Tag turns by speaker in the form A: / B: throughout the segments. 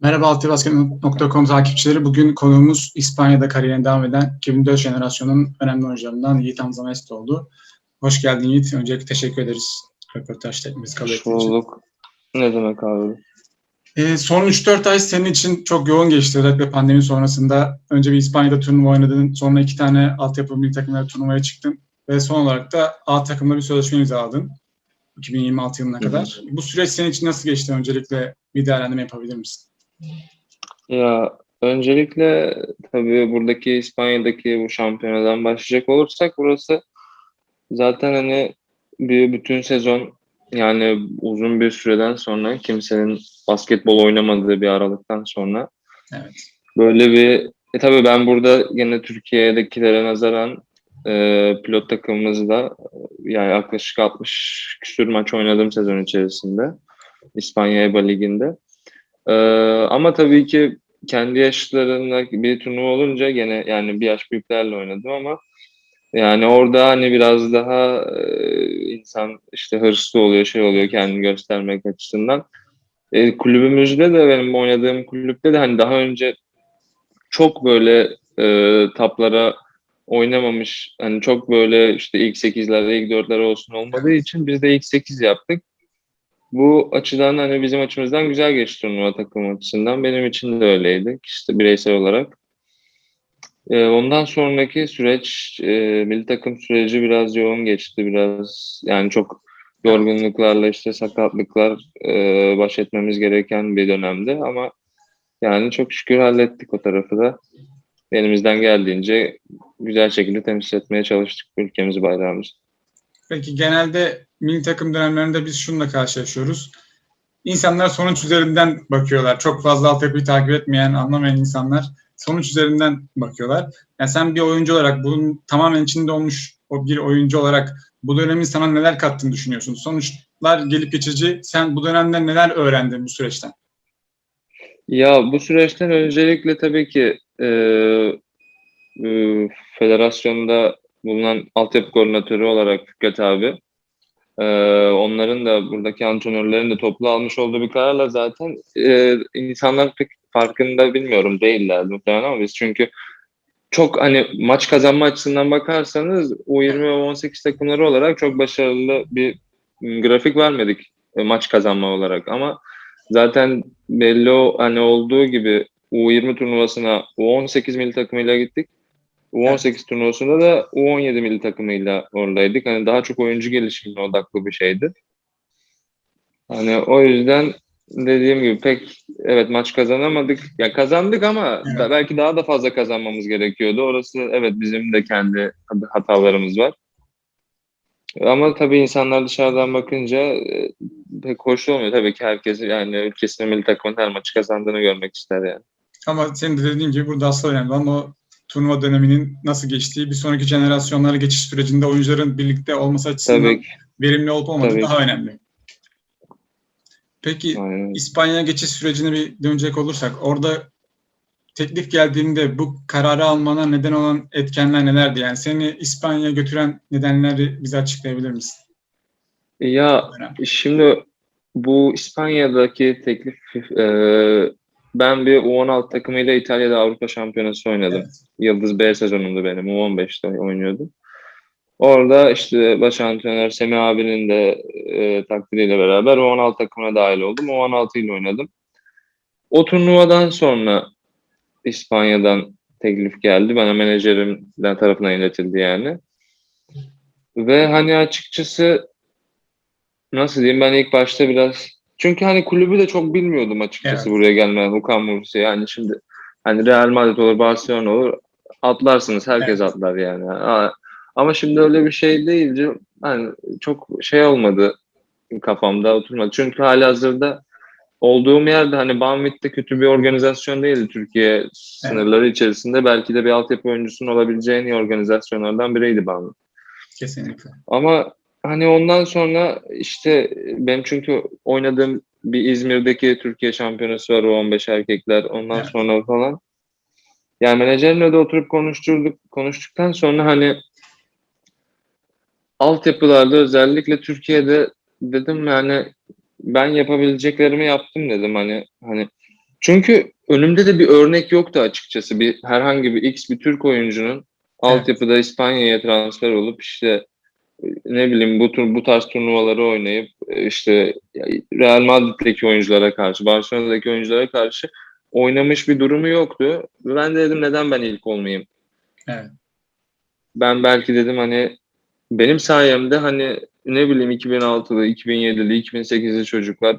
A: Merhaba Altibasket.com takipçileri. Bugün konuğumuz İspanya'da kariyerine devam eden 2004 jenerasyonun önemli oyuncularından Yiğit Hamza Mesut oldu. Hoş geldin Yiğit. Öncelikle teşekkür ederiz röportaj tekniğimiz kabul ettiğin için.
B: bulduk. Ne demek abi?
A: Ee, son 3-4 ay senin için çok yoğun geçti. Özellikle pandemi sonrasında. Önce bir İspanya'da turnuva oynadın. Sonra iki tane altyapı milli takımlara turnuvaya çıktın. Ve son olarak da A takımla bir sözleşme imzaladın. 2026 yılına
B: Hı hı.
A: kadar. Bu süreç senin için nasıl geçti? Öncelikle bir değerlendirme yapabilir misin?
B: Ya öncelikle tabii buradaki İspanya'daki bu şampiyonadan başlayacak olursak burası zaten hani bir bütün sezon yani uzun bir süreden sonra kimsenin basketbol oynamadığı bir aralıktan sonra
A: Evet.
B: böyle bir e tabii ben burada gene Türkiye'dekilere nazaran e, pilot takımımızda yani yaklaşık 60 küsür maç oynadım sezon içerisinde İspanya EBA Ligi'nde. Ee, ama tabii ki kendi yaşlarında bir turnuva olunca gene yani bir yaş büyüklerle oynadım ama yani orada hani biraz daha e, insan işte hırslı oluyor, şey oluyor kendini göstermek açısından. E, kulübümüzde de benim oynadığım kulüpte de hani daha önce çok böyle e, taplara oynamamış hani çok böyle işte ilk 8'lerde ilk 4'lere olsun olmadığı için biz de ilk 8 yaptık. Bu açıdan hani bizim açımızdan güzel geçti turnuva takım açısından. Benim için de öyleydi işte bireysel olarak. Ee, ondan sonraki süreç, e, milli takım süreci biraz yoğun geçti. Biraz yani çok yorgunluklarla işte sakatlıklar e, baş etmemiz gereken bir dönemdi ama yani çok şükür hallettik o tarafı da. Elimizden geldiğince güzel şekilde temsil etmeye çalıştık ülkemizi, bayrağımızı.
A: Peki genelde milli takım dönemlerinde biz şununla karşılaşıyoruz. İnsanlar sonuç üzerinden bakıyorlar. Çok fazla altyapıyı takip etmeyen, anlamayan insanlar sonuç üzerinden bakıyorlar. Yani sen bir oyuncu olarak bunun tamamen içinde olmuş o bir oyuncu olarak bu dönemin sana neler kattığını düşünüyorsun? Sonuçlar gelip geçici. Sen bu dönemden neler öğrendin bu süreçten?
B: Ya bu süreçten öncelikle tabii ki e, e, federasyonda bulunan altyapı koordinatörü olarak Fikret abi, e, onların da buradaki antrenörlerin de toplu almış olduğu bir kararla zaten e, insanlar pek farkında bilmiyorum değiller muhtemelen ama biz çünkü çok hani maç kazanma açısından bakarsanız U20 ve 18 takımları olarak çok başarılı bir m, grafik vermedik e, maç kazanma olarak ama zaten belli o, hani olduğu gibi U20 turnuvasına U18 milli takımıyla gittik. U18 turnuvasında da U17 milli takımıyla oradaydık. Hani daha çok oyuncu gelişimine odaklı bir şeydi. Hani o yüzden dediğim gibi pek evet maç kazanamadık. Ya kazandık ama
A: Evet.
B: belki daha da fazla kazanmamız gerekiyordu. Orası evet bizim de kendi hatalarımız var. Ama tabii insanlar dışarıdan bakınca e, pek hoş olmuyor. Tabii ki herkes yani ülkesinin milli takımın her maçı kazandığını görmek ister yani.
A: Ama senin de dediğin gibi burada asıl önemli olan o turnuva döneminin nasıl geçtiği, bir sonraki jenerasyonlara geçiş sürecinde oyuncuların birlikte olması açısından
B: Tabii ki.
A: verimli olup olmadığı
B: Tabii.
A: daha önemli. Peki
B: Aynen.
A: İspanya'ya geçiş sürecine bir dönecek olursak orada teklif geldiğinde bu kararı almana neden olan etkenler nelerdi? Yani seni İspanya'ya götüren nedenleri bize açıklayabilir misin?
B: Ya şimdi bu İspanya'daki teklif e, ben bir U16 takımıyla İtalya'da Avrupa Şampiyonası oynadım.
A: Evet.
B: Yıldız B sezonumdu benim. U15'te oynuyordum. Orada işte baş antrenör Semih abinin de e, takdiriyle beraber U16 takımına dahil oldum. U16 ile oynadım. O turnuvadan sonra İspanya'dan teklif geldi. Bana menajerimden tarafından iletildi yani. Ve hani açıkçası nasıl diyeyim ben ilk başta biraz çünkü hani kulübü de çok bilmiyordum açıkçası
A: Evet.
B: buraya gelmeden Okan Mursi yani şimdi hani Real Madrid olur Barcelona olur atlarsınız herkes
A: Evet.
B: atlar yani. Ama şimdi öyle bir şey deyince hani çok şey olmadı kafamda oturmadı. Çünkü hali hazırda olduğum yerde hani Banvit'te kötü bir organizasyon değildi Türkiye sınırları içerisinde. Belki de bir altyapı oyuncusunun olabileceği en iyi organizasyonlardan biriydi Banvit.
A: Kesinlikle.
B: Ama hani ondan sonra işte benim çünkü oynadığım bir İzmir'deki Türkiye şampiyonası var o 15 erkekler ondan
A: Evet.
B: sonra falan. Yani menajerimle de oturup konuşturduk. Konuştuktan sonra hani altyapılarda özellikle Türkiye'de dedim yani ben yapabileceklerimi yaptım dedim hani hani Çünkü önümde de bir örnek yoktu açıkçası. Bir herhangi bir X bir Türk oyuncunun altyapıda İspanya'ya transfer olup işte ne bileyim bu tur bu tarz turnuvaları oynayıp işte Real Madrid'deki oyunculara karşı, Barcelona'daki oyunculara karşı oynamış bir durumu yoktu. Ben de dedim neden ben ilk olmayayım?
A: Evet.
B: Ben belki dedim hani benim sayemde hani ne bileyim 2006'lı, 2007'li, 2008'li çocuklar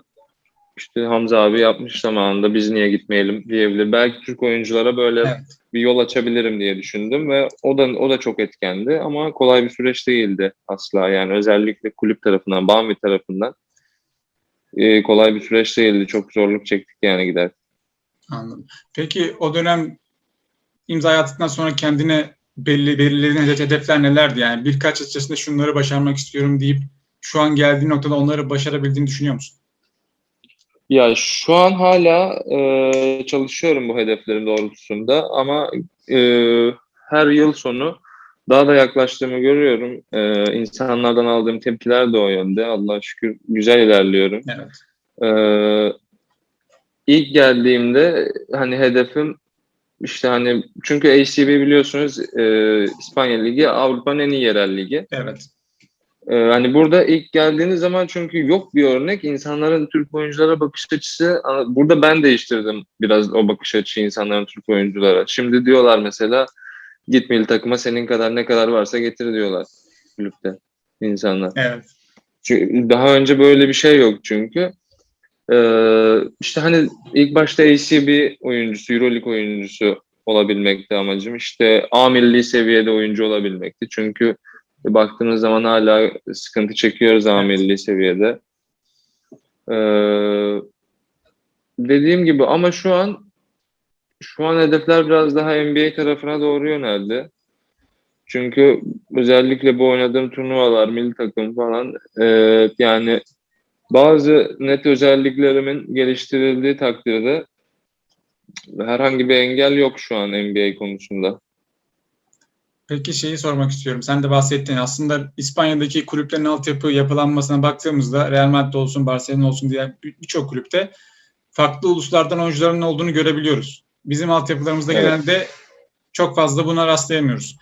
B: işte Hamza abi yapmış zamanında biz niye gitmeyelim diyebilir. Belki Türk oyunculara böyle
A: Evet.
B: bir yol açabilirim diye düşündüm ve o da o da çok etkendi ama kolay bir süreç değildi asla yani özellikle kulüp tarafından, Bambi tarafından e, kolay bir süreç değildi. Çok zorluk çektik yani gider.
A: Anladım. Peki o dönem imza attıktan sonra kendine belli belirlediğin hedef- hedefler nelerdi? Yani birkaç yıl içerisinde şunları başarmak istiyorum deyip şu an geldiğin noktada onları başarabildiğini düşünüyor musun?
B: Ya şu an hala e, çalışıyorum bu hedeflerim doğrultusunda ama e, her yıl sonu daha da yaklaştığımı görüyorum. E, insanlardan aldığım tepkiler de o yönde. Allah'a şükür güzel ilerliyorum.
A: Evet.
B: Ee, ilk geldiğimde hani hedefim işte hani çünkü ACB biliyorsunuz e, İspanya Ligi Avrupa'nın en iyi yerel ligi.
A: Evet.
B: Ee, hani burada ilk geldiğiniz zaman çünkü yok bir örnek insanların Türk oyunculara bakış açısı burada ben değiştirdim biraz o bakış açısı insanların Türk oyunculara. Şimdi diyorlar mesela git milli takıma senin kadar ne kadar varsa getir diyorlar kulüpte insanlar.
A: Evet.
B: Çünkü daha önce böyle bir şey yok çünkü. Ee, işte hani ilk başta ACB oyuncusu, Euroleague oyuncusu olabilmekti amacım. İşte A milli seviyede oyuncu olabilmekti. Çünkü baktığınız zaman hala sıkıntı çekiyoruz A milli seviyede. Ee, dediğim gibi ama şu an şu an hedefler biraz daha NBA tarafına doğru yöneldi. Çünkü özellikle bu oynadığım turnuvalar, milli takım falan e, yani bazı net özelliklerimin geliştirildiği takdirde herhangi bir engel yok şu an NBA konusunda.
A: Peki şeyi sormak istiyorum. Sen de bahsettin. Aslında İspanya'daki kulüplerin altyapı yapılanmasına baktığımızda Real Madrid olsun, Barcelona olsun diye bir- birçok kulüpte farklı uluslardan oyuncuların olduğunu görebiliyoruz. Bizim altyapılarımızda
B: Evet.
A: genelde çok fazla buna rastlayamıyoruz.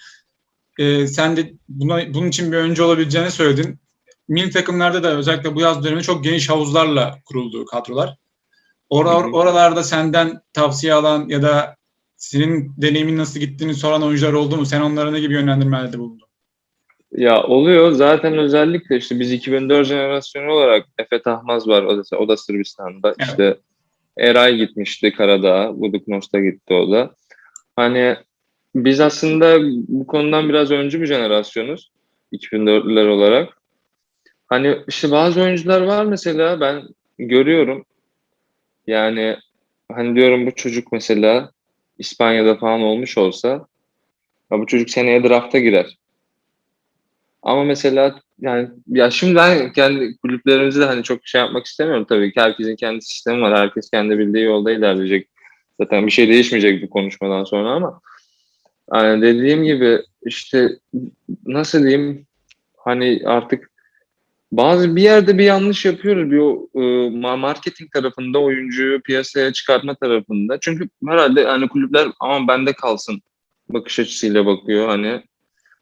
A: Ee, sen de buna, bunun için bir önce olabileceğini söyledin. Milli takımlarda da özellikle bu yaz dönemi çok geniş havuzlarla kurulduğu kadrolar.
B: Hı hı.
A: oralarda senden tavsiye alan ya da senin deneyimin nasıl gittiğini soran oyuncular oldu mu? Sen onlara ne gibi yönlendirmelerde bulundun?
B: Ya oluyor zaten özellikle işte biz 2004 jenerasyonu olarak Efe Tahmaz var o da, o da Sırbistan'da.
A: Evet.
B: İşte Eray gitmişti Karadağ'a, Buduknos'ta gitti o da. Hani biz aslında bu konudan biraz öncü bir jenerasyonuz 2004'lüler olarak. Hani işte bazı oyuncular var mesela ben görüyorum. Yani hani diyorum bu çocuk mesela İspanya'da falan olmuş olsa ya bu çocuk seneye drafta girer. Ama mesela yani ya şimdi ben kendi kulüplerimizde hani çok şey yapmak istemiyorum tabii ki. Herkesin kendi sistemi var. Herkes kendi bildiği yolda ilerleyecek. Zaten bir şey değişmeyecek bu konuşmadan sonra ama yani dediğim gibi işte nasıl diyeyim hani artık bazı bir yerde bir yanlış yapıyoruz bir o e, ma- marketing tarafında oyuncuyu piyasaya çıkartma tarafında. Çünkü herhalde hani kulüpler aman bende kalsın bakış açısıyla bakıyor hani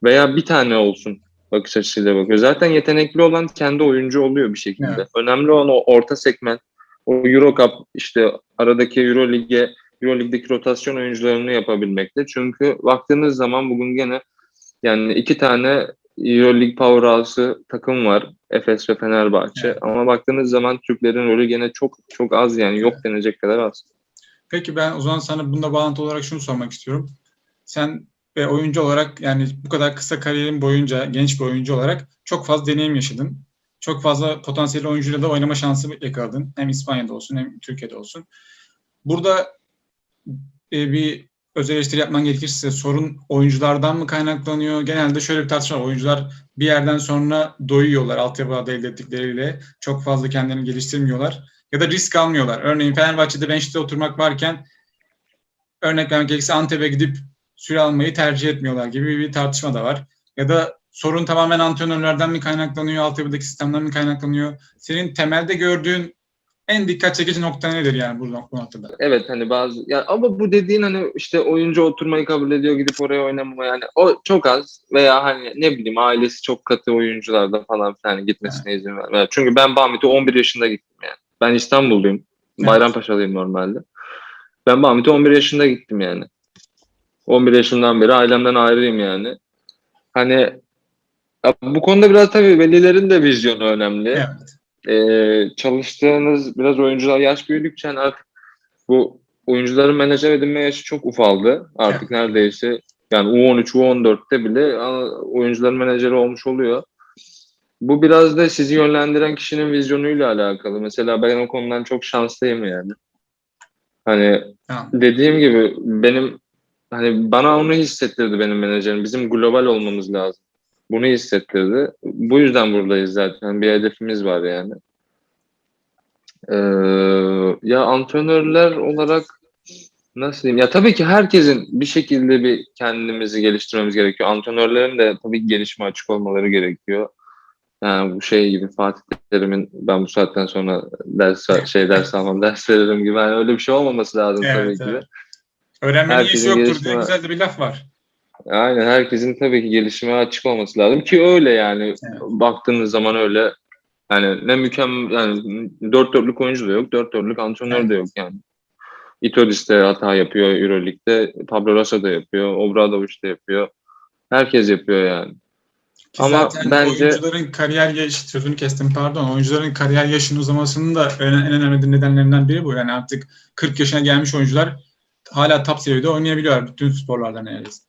B: veya bir tane olsun bakış açısıyla bakıyor. Zaten yetenekli olan kendi oyuncu oluyor bir şekilde.
A: Evet.
B: Önemli olan o orta segment, o Euro Cup işte aradaki Euro Lig'e, Euro Lig'deki rotasyon oyuncularını yapabilmekte. Çünkü baktığınız zaman bugün gene yani iki tane Euro League Powerhouse'ı takım var. Efes ve Fenerbahçe.
A: Evet.
B: Ama baktığınız zaman Türklerin rolü gene çok çok az yani yok denecek kadar az.
A: Peki ben o zaman sana bunda bağlantı olarak şunu sormak istiyorum. Sen ve oyuncu olarak yani bu kadar kısa kariyerin boyunca genç bir oyuncu olarak çok fazla deneyim yaşadın. Çok fazla potansiyel oyuncuyla da oynama şansı yakaladın. Hem İspanya'da olsun hem Türkiye'de olsun. Burada e, bir öz eleştiri yapman gerekirse sorun oyunculardan mı kaynaklanıyor? Genelde şöyle bir tartışma. Oyuncular bir yerden sonra doyuyorlar altyapıda elde ettikleriyle. Çok fazla kendilerini geliştirmiyorlar. Ya da risk almıyorlar. Örneğin Fenerbahçe'de bench'te oturmak varken örnek vermek gerekirse Antep'e gidip süre almayı tercih etmiyorlar gibi bir tartışma da var. Ya da sorun tamamen antrenörlerden mi kaynaklanıyor, altyapıdaki sistemden mi kaynaklanıyor? Senin temelde gördüğün en dikkat çekici nokta nedir yani bu, bu noktada?
B: Evet hani bazı ya ama bu dediğin hani işte oyuncu oturmayı kabul ediyor gidip oraya oynamama yani o çok az veya hani ne bileyim ailesi çok katı oyuncularda falan hani gitmesine izin vermiyor. Çünkü ben Bahmet'e 11 yaşında gittim yani. Ben İstanbulluyum.
A: Evet.
B: Bayrampaşalıyım normalde. Ben Bahmet'e 11 yaşında gittim yani. 11 yaşından beri ailemden ayrıyım yani. Hani ya bu konuda biraz tabii velilerin de vizyonu önemli
A: Evet.
B: E, çalıştığınız biraz oyuncular yaş büyüdükçe hani artık bu oyuncuların menajer edinme yaşı çok ufaldı. Artık neredeyse yani U13, U14'te bile oyuncuların menajeri olmuş oluyor. Bu biraz da sizi yönlendiren kişinin vizyonuyla alakalı. Mesela ben o konudan çok şanslıyım yani. Hani
A: Tamam.
B: dediğim gibi benim hani bana onu hissettirdi benim menajerim. Bizim global olmamız lazım. Bunu hissettirdi. Bu yüzden buradayız zaten. Bir hedefimiz var yani. Ee, ya antrenörler olarak nasıl diyeyim? Ya tabii ki herkesin bir şekilde bir kendimizi geliştirmemiz gerekiyor. Antrenörlerin de tabii ki gelişime açık olmaları gerekiyor. Yani bu şey gibi Fatih Terim'in ben bu saatten sonra ders şey ders almam ders veririm gibi yani öyle bir şey olmaması lazım
A: Evet,
B: tabii ki. de.
A: evet. Öğrenmenin iyisi
B: Herkesin
A: yoktur
B: gelişme-
A: diye güzel de bir laf var.
B: Aynen herkesin tabii ki gelişime açık olması lazım ki öyle yani
A: Evet.
B: baktığınız zaman öyle yani ne mükemmel yani dört dörtlük oyuncu da yok dört dörtlük antrenör
A: Evet.
B: de yok yani. Itodis de hata yapıyor Euroleague'de Pablo Rosa da yapıyor Obradoviç de yapıyor herkes yapıyor yani.
A: Ki
B: Ama
A: zaten
B: bence-
A: oyuncuların kariyer yaşı, sözünü kestim pardon, oyuncuların kariyer yaşının uzamasının da en, en önemli nedenlerinden biri bu. Yani artık 40 yaşına gelmiş oyuncular hala top seviyede oynayabiliyorlar bütün sporlarda neredeyse.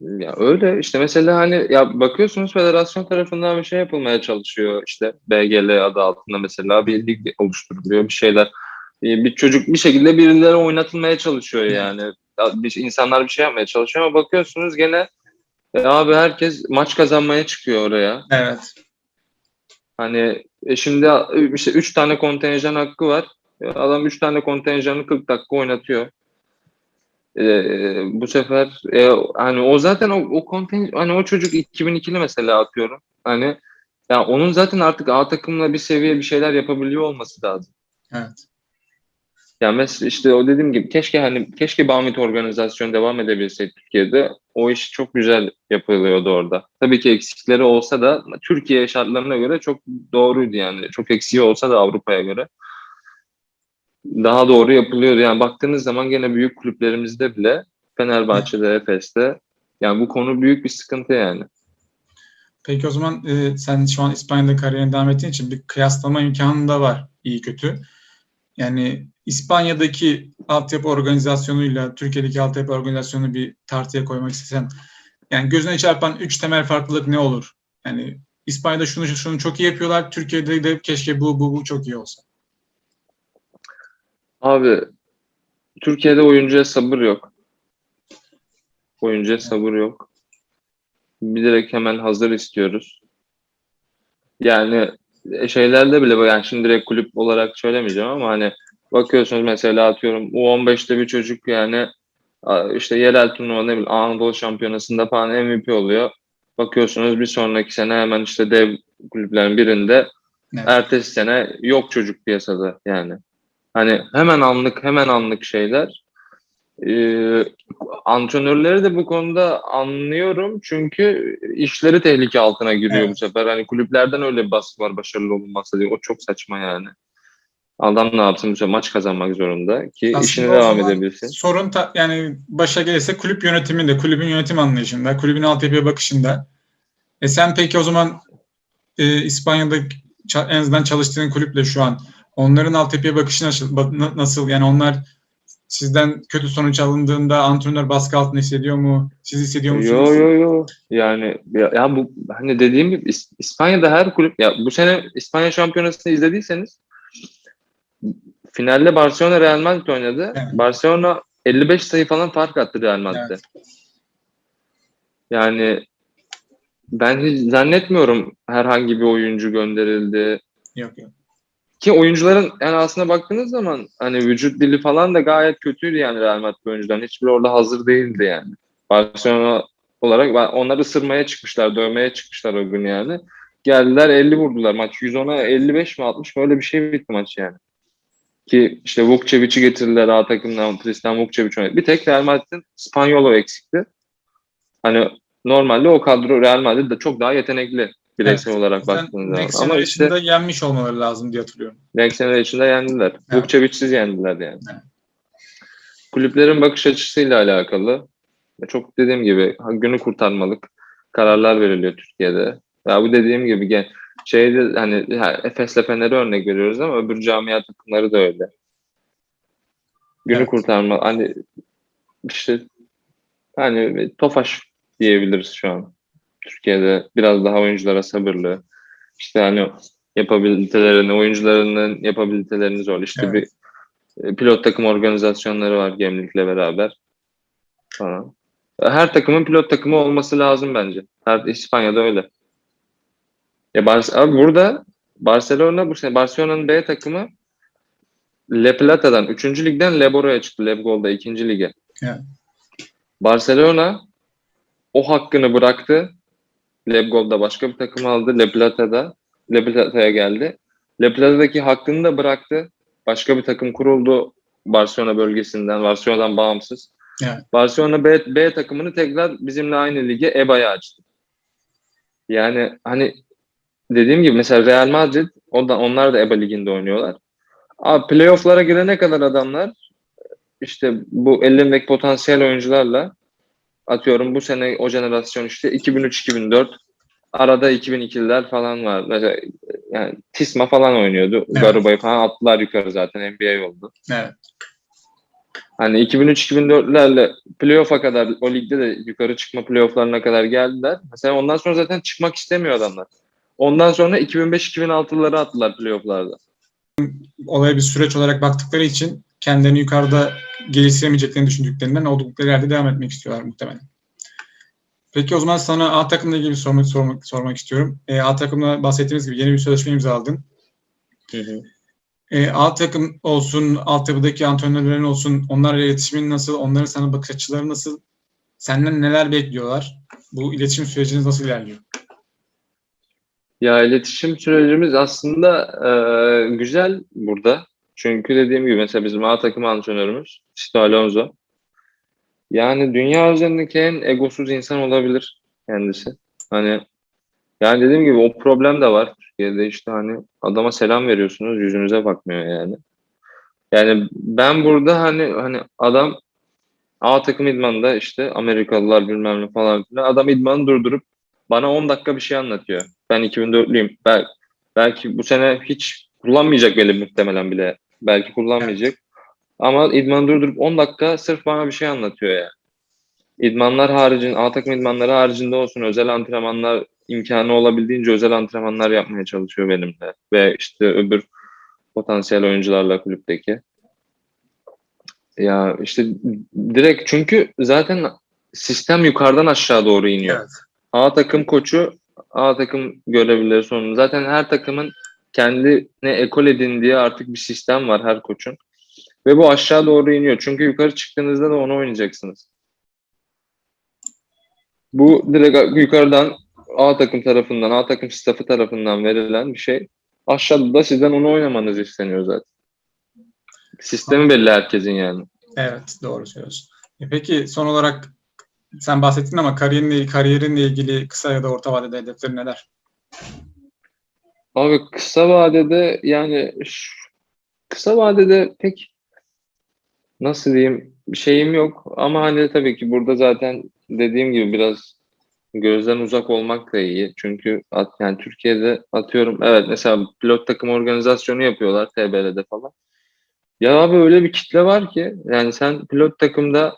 B: Ya öyle işte mesela hani ya bakıyorsunuz federasyon tarafından bir şey yapılmaya çalışıyor işte BGL adı altında mesela bir lig oluşturuluyor bir şeyler. Ee, Bir çocuk bir şekilde birileri oynatılmaya çalışıyor yani. Ya Bir, insanlar bir şey yapmaya çalışıyor ama bakıyorsunuz gene e, abi herkes maç kazanmaya çıkıyor oraya.
A: Evet.
B: Hani e, şimdi işte 3 tane kontenjan hakkı var. E, Adam 3 tane kontenjanı 40 dakika oynatıyor. E, bu sefer e, hani o zaten o, o konten hani o çocuk 2002'li mesela atıyorum. Hani ya onun zaten artık A takımla bir seviye bir şeyler yapabiliyor olması lazım.
A: Evet.
B: Ya mesela işte o dediğim gibi keşke hani keşke Bamit organizasyon devam edebilseydi Türkiye'de. O iş çok güzel yapılıyordu orada. Tabii ki eksikleri olsa da Türkiye şartlarına göre çok doğruydu yani. Çok eksiği olsa da Avrupa'ya göre daha doğru yapılıyordu. Yani baktığınız zaman gene büyük kulüplerimizde bile Fenerbahçe'de, Efes'te yani bu konu büyük bir sıkıntı yani.
A: Peki o zaman e, sen şu an İspanya'da kariyerine devam ettiğin için bir kıyaslama imkanın da var iyi kötü. Yani İspanya'daki altyapı organizasyonuyla Türkiye'deki altyapı organizasyonu bir tartıya koymak istesen yani gözüne çarpan üç temel farklılık ne olur? Yani İspanya'da şunu şunu çok iyi yapıyorlar. Türkiye'de de keşke bu bu bu çok iyi olsa.
B: Abi Türkiye'de oyuncuya sabır yok. Oyuncuya sabır yok. Bir direkt hemen hazır istiyoruz. Yani e, şeylerde bile yani şimdi direkt kulüp olarak söylemeyeceğim ama hani bakıyorsunuz mesela atıyorum U15'te bir çocuk yani işte yerel turnuva ne bileyim Anadolu Şampiyonası'nda falan MVP oluyor. Bakıyorsunuz bir sonraki sene hemen işte dev kulüplerin birinde
A: Evet.
B: ertesi sene yok çocuk piyasada yani. Hani hemen anlık hemen anlık şeyler. Ee, antrenörleri de bu konuda anlıyorum çünkü işleri tehlike altına giriyor
A: Evet.
B: bu sefer. Hani kulüplerden öyle bir baskı var başarılı olunmazsa diye. O çok saçma yani. Adam ne yapsın bu sefer maç kazanmak zorunda ki
A: Aslında
B: işine devam edebilsin.
A: Sorun ta- yani başa gelirse kulüp yönetiminde, kulübün yönetim anlayışında, kulübün altyapıya bakışında. E sen peki o zaman e, İspanya'da en azından çalıştığın kulüple şu an onların altyapıya bakışı nasıl? nasıl? Yani onlar sizden kötü sonuç alındığında antrenör baskı altında hissediyor mu? Siz hissediyor musunuz?
B: Yo yo yo. Yani ya, ya bu hani dediğim gibi İs- İspanya'da her kulüp ya bu sene İspanya Şampiyonası'nı izlediyseniz finalde Barcelona Real Madrid oynadı.
A: Evet.
B: Barcelona 55 sayı falan fark attı Real Madrid'e.
A: Evet.
B: Yani ben hiç zannetmiyorum herhangi bir oyuncu gönderildi.
A: Yok yok.
B: Ki oyuncuların yani aslında baktığınız zaman hani vücut dili falan da gayet kötüydü yani Real Madrid oyuncuların. Hiçbiri orada hazır değildi yani. Barcelona olarak onlar ısırmaya çıkmışlar, dövmeye çıkmışlar o gün yani. Geldiler 50 vurdular maç. 110'a 55 mi 60 mı öyle bir şey bitti maç yani. Ki işte Vukcevic'i getirdiler A takımdan Tristan Vukcevic oynadı. Bir tek Real Madrid'in Spanyolo eksikti. Hani normalde o kadro Real Madrid de çok daha yetenekli bireysel olarak
A: Zaten
B: baktığınız
A: Next.
B: Ama işte
A: yenmiş olmaları lazım diye hatırlıyorum.
B: Next Generation'da yendiler.
A: Evet.
B: Vukcevic'siz yendiler yani.
A: Evet.
B: Kulüplerin bakış açısıyla alakalı. Çok dediğim gibi günü kurtarmalık kararlar veriliyor Türkiye'de. Ya bu dediğim gibi gen şeyde hani Efes'le Fener'e örnek veriyoruz ama öbür camia takımları da öyle. Günü
A: Evet.
B: kurtarma hani işte hani Tofaş diyebiliriz şu an. Türkiye'de biraz daha oyunculara sabırlı. İşte hani yapabilitelerini, oyuncularının yapabilitelerini zor. İşte
A: Evet.
B: bir e, pilot takım organizasyonları var Gemlik'le beraber falan. Her takımın pilot takımı olması lazım bence. Her İspanya'da öyle. Ya Bar- abi burada Barcelona bu sene Barcelona'nın B takımı Le Plata'dan 3. ligden Leboro'ya çıktı. Lebgol'da 2. lige.
A: Evet.
B: Barcelona o hakkını bıraktı. Lebgol'da başka bir takım aldı. Le Plata'da Le Plata'ya geldi. Le Plata'daki hakkını da bıraktı. Başka bir takım kuruldu Barcelona bölgesinden, Barcelona'dan bağımsız.
A: Evet.
B: Barcelona B, B takımını tekrar bizimle aynı lige EBA'ya açtı. Yani hani dediğim gibi mesela Real Madrid o da, onlar da EBA liginde oynuyorlar. Abi playoff'lara girene kadar adamlar işte bu elindeki potansiyel oyuncularla atıyorum bu sene o jenerasyon işte 2003-2004 arada 2002'liler falan var. Mesela yani Tisma falan oynuyordu.
A: Evet.
B: Garuba'yı falan attılar yukarı zaten NBA oldu.
A: Evet.
B: Hani 2003-2004'lerle playoff'a kadar o ligde de yukarı çıkma playoff'larına kadar geldiler. Mesela ondan sonra zaten çıkmak istemiyor adamlar. Ondan sonra 2005-2006'ları attılar playoff'larda.
A: Olaya bir süreç olarak baktıkları için kendilerini yukarıda geliştiremeyeceklerini düşündüklerinden oldukları yerde devam etmek istiyorlar muhtemelen. Peki o zaman sana A takımla ilgili bir sormak, sormak, sormak istiyorum. E, A takımla bahsettiğimiz gibi yeni bir sözleşme imzaladın. E, A takım olsun, altyapıdaki antrenörlerin olsun, onlarla iletişimin nasıl, onların sana bakış açıları nasıl, senden neler bekliyorlar? Bu iletişim süreciniz nasıl ilerliyor?
B: Ya iletişim sürecimiz aslında e, güzel burada. Çünkü dediğim gibi mesela bizim A takım antrenörümüz Sito Alonso. Yani dünya üzerindeki en egosuz insan olabilir kendisi. Hani yani dediğim gibi o problem de var. Türkiye'de işte hani adama selam veriyorsunuz yüzünüze bakmıyor yani. Yani ben burada hani hani adam A takım idmanında işte Amerikalılar bilmem ne falan filan adam idmanı durdurup bana 10 dakika bir şey anlatıyor. Ben 2004'lüyüm. Bel belki bu sene hiç kullanmayacak bile muhtemelen bile. Belki kullanmayacak. Ama idmanı durdurup 10 dakika sırf bana bir şey anlatıyor ya. İdmanlar haricinde, A takım idmanları haricinde olsun özel antrenmanlar imkanı olabildiğince özel antrenmanlar yapmaya çalışıyor benimle. Ve işte öbür potansiyel oyuncularla kulüpteki. Ya işte direkt çünkü zaten sistem yukarıdan aşağı doğru iniyor.
A: Evet.
B: A takım koçu, A takım görevlileri sonunda. Zaten her takımın kendine ekol edindiği artık bir sistem var her koçun. Ve bu aşağı doğru iniyor. Çünkü yukarı çıktığınızda da onu oynayacaksınız. Bu direkt yukarıdan A takım tarafından, A takım staffı tarafından verilen bir şey. Aşağıda da sizden onu oynamanız isteniyor zaten. Sistemi belli herkesin yani.
A: Evet, doğru söylüyorsun. E peki son olarak sen bahsettin ama kariyerinle, kariyerinle ilgili kısa ya da orta vadede hedeflerin neler?
B: Abi kısa vadede yani kısa vadede pek nasıl diyeyim şeyim yok ama hani tabii ki burada zaten dediğim gibi biraz gözden uzak olmak da iyi. Çünkü at, yani Türkiye'de atıyorum evet mesela pilot takım organizasyonu yapıyorlar TBL'de falan. Ya abi öyle bir kitle var ki yani sen pilot takımda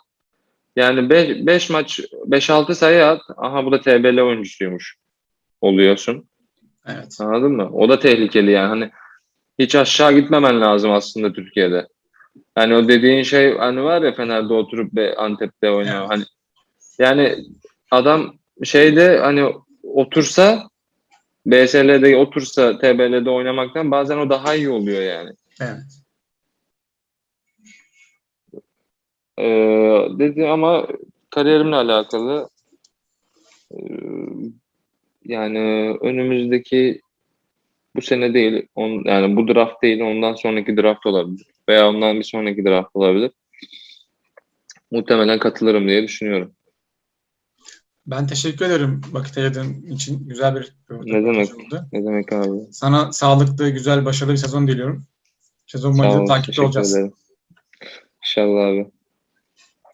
B: yani 5 maç 5-6 sayı at aha bu da TBL oyuncusuymuş oluyorsun.
A: Evet.
B: Anladın mı? O da tehlikeli yani. Hani hiç aşağı gitmemen lazım aslında Türkiye'de. Hani o dediğin şey hani var ya Fener'de oturup ve Antep'te oynuyor.
A: Evet.
B: Hani yani adam şeyde hani otursa BSL'de otursa TBL'de oynamaktan bazen o daha iyi oluyor yani.
A: Evet.
B: Ee, dedi ama kariyerimle alakalı yani önümüzdeki bu sene değil, on, yani bu draft değil, ondan sonraki draft olabilir. veya ondan bir sonraki draft olabilir. Muhtemelen katılırım diye düşünüyorum.
A: Ben teşekkür ederim vakit ayırdığın için. Güzel bir
B: Ne demek?
A: oldu.
B: Ne demek abi?
A: Sana sağlıklı, güzel, başarılı bir sezon diliyorum. Sezon boyunca takipte olacağız.
B: ederim. İnşallah abi.